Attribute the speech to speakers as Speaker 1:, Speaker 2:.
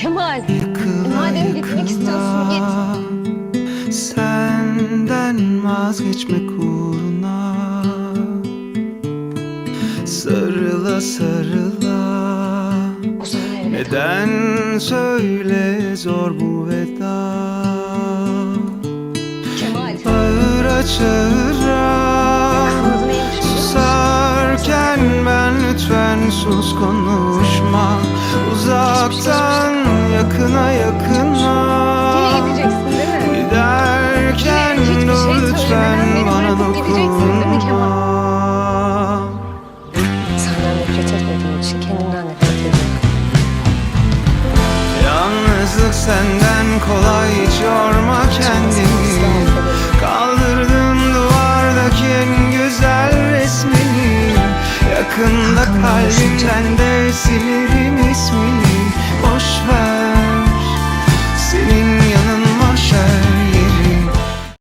Speaker 1: Kemal, madem gitmek istiyorsun git. Senden vazgeçmek uğruna Sarıla sarıla. Neden söyle zor bu veda?
Speaker 2: Kemal.
Speaker 1: Ağıra çağıra. Susarken ben lütfen sus konuşma.
Speaker 2: Şey Uzaktan beni
Speaker 1: bana dokunma
Speaker 2: Senden nefret etmediğim için kendimden nefret ediyorum.
Speaker 1: Yalnızlık senden kolay hiç yorma kendini Kaldırdım duvardaki en güzel resmini. Yakında kalbimden de silir